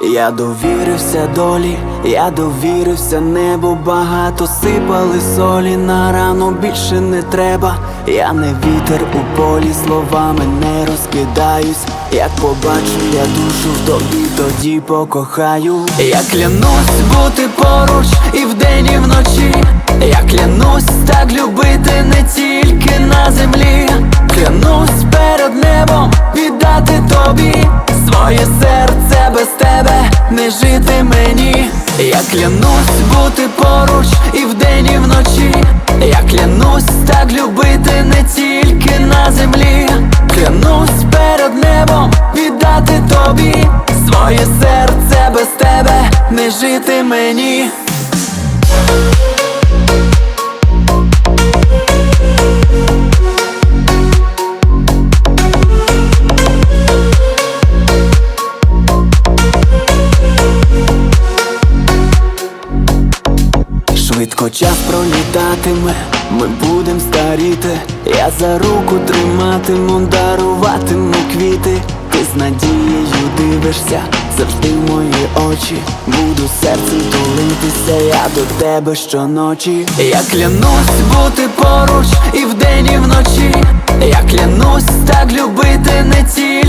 Я довірився долі, я довірився небу, багато сипали солі на рану більше не треба. Я не вітер у полі, словами не розкидаюсь. Як побачу я душу в тобі, тоді покохаю. Я клянусь бути поруч і вдень, і вночі. Я клянусь так любити не тільки на землі. Клянусь перед небом віддати тобі своє серце не жити мені. Я клянусь бути поруч і вдень, і вночі. Я клянусь так любити не тільки на землі. Клянусь перед небом віддати тобі своє серце без тебе не жити мені. Швидко час пролітатиме, ми будем старіти. Я за руку триматиму, даруватиму квіти. Ти з надією дивишся завжди в мої очі. Буду серцем тулитися, я до тебе щоночі. Я клянусь бути поруч і вдень, і вночі. Я клянусь так любити не тільки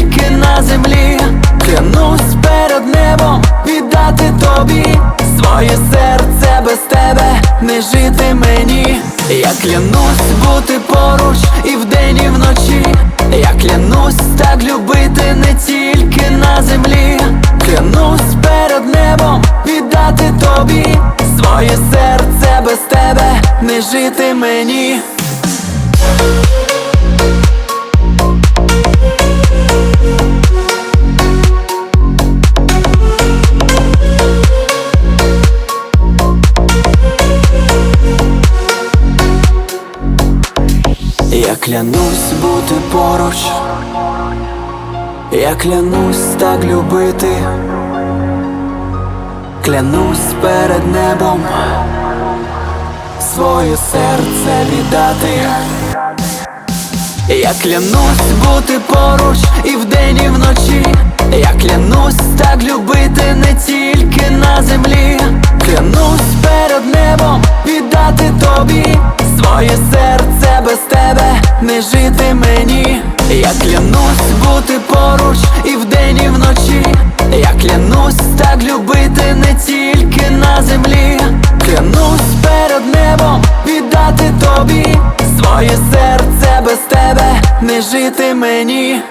Я клянусь бути поруч і вдень, і вночі. Я клянусь так любити не тільки на землі. Клянусь перед небом віддати тобі своє серце без тебе не жити мені. Я клянусь бути поруч, я клянусь так любити, клянусь перед небом своє серце віддати. Я клянусь бути поруч і вдень, і вночі. Я клянусь так любити не тільки на землі. Клянусь перед небом любити не тільки на землі. Клянусь перед небом віддати тобі своє серце без тебе не жити мені.